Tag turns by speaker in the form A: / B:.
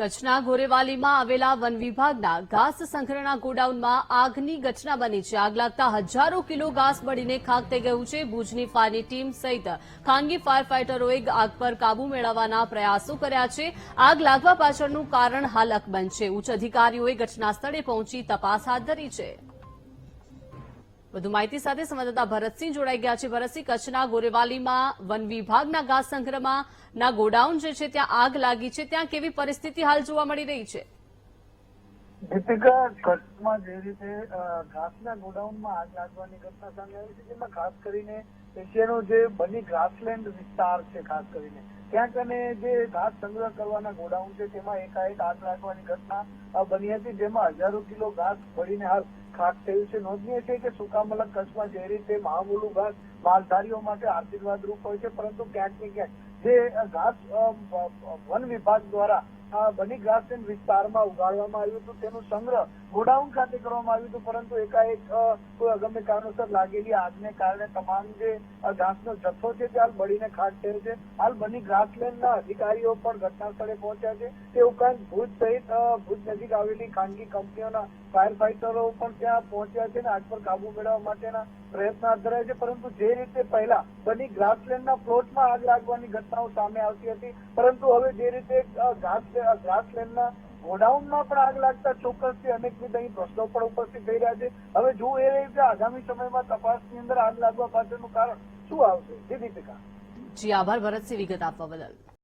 A: કચ્છના ગોરેવાલીમાં આવેલા વન વિભાગના ઘાસ સંગ્રહના ગોડાઉનમાં આગની ઘટના બની છે. આગ લાગતા હજારો કિલો ઘાસ બળીને ખાક થઈ ગયું છે. ભુજની ફાયરની ટીમ સહિત ખાનગી ફાયર ફાઇટરોએ આગ પર કાબુ મેળવવાના પ્રયાસો કર્યા છે. આગ લાગવા પાછળનું કારણ હાલ અકબંધ છે. ઉચ્ચ અધિકારીઓએ ઘટના સ્થળે પહોંચી તપાસ હાથ ધરી છે. વધુ માહિતી સાથે સંવાદદાતા ભરતસિંહ જોડાઈ ગયા છે. ભરતસિંહ, કચ્છના ગોરેવાલીમાં વન વિભાગના ઘાસ સંગ્રહમાં ના ગોડાઉન જે છે, ત્યાં આગ લાગી છે. ત્યાં કેવી પરિસ્થિતિ હાલ જોવા મળી રહી છે?
B: દીપિકા, કચ્છમાં જે રીતે ઘાસના ગોડાઉનમાં આગ લાગવાની ઘટના સામે આવી છે, જેમાં ખાસ કરીને એશિયાનો જે બની ગ્રાસલેન્ડ વિસ્તાર છે, ખાસ કરીને. ત્યાં કને જે ઘાસ સંગ્રહ કરવાના ગોડાઉન છે, તેમાં એકાએક આગ લાગવાની ઘટના બની હતી, જેમાં હજારો કિલો ઘાસ બળીને હાલ ખાક થયું છે. નોંધનીય છે કે સુકામલક કચ્છમાં જે રીતે મહામૂલું ઘાસ માલધારીઓ માટે આશીર્વાદ રૂપ હોય છે, પરંતુ ક્યાંક ને ક્યાંક જે ઘાસ વન વિભાગ દ્વારા બની ગ્રાસલેન્ડ વિસ્તારમાં ઉગાડવામાં આવ્યું હતું. તેનો સંગ્રહ ગોડાઉન ખાતે કરવામાં આવ્યું હતું પરંતુ એકાએક કોઈ અગમ્ય કારણોસર લાગેલી આગને કારણે તમામ જે ઘાસનો જથ્થો છે તે હાલ બળીને ખાટ થયો છે. હાલ બની ગ્રાસલેન્ડના અધિકારીઓ પણ ઘટના સ્થળે પહોંચ્યા છે. તે ઉપરાંત ભુજ સહિત ભુજ નજીક આવેલી ખાનગી કંપનીઓના ફાયર ફાઇટરો પણ ત્યાં પહોંચ્યા છે અને આગ પર કાબુ મેળવવા માટેના પ્રયત્ન હાથ ધરાય છે. પરંતુ જે રીતે પહેલા બની ગ્રાસલેન્ડના પ્લોટમાં આગ લાગવાની ઘટનાઓ સામે આવતી હતી પરંતુ હવે જે રીતે અ, ગ્રાસલેન્ડના ગોડાઉનમાં પણ આગ લાગતા ચોક્કસથી અનેકવિધ અહીં પ્રશ્નો પણ ઉપસ્થિત થઈ રહ્યા છે. હવે જો એ રીતે આગામી સમયમાં તપાસની અંદર આગ લાગવા પાછળનું કારણ શું આવશે? જે દીપિકા
A: જી, આભાર ભરતસિંહ વિગત આપવા બદલ.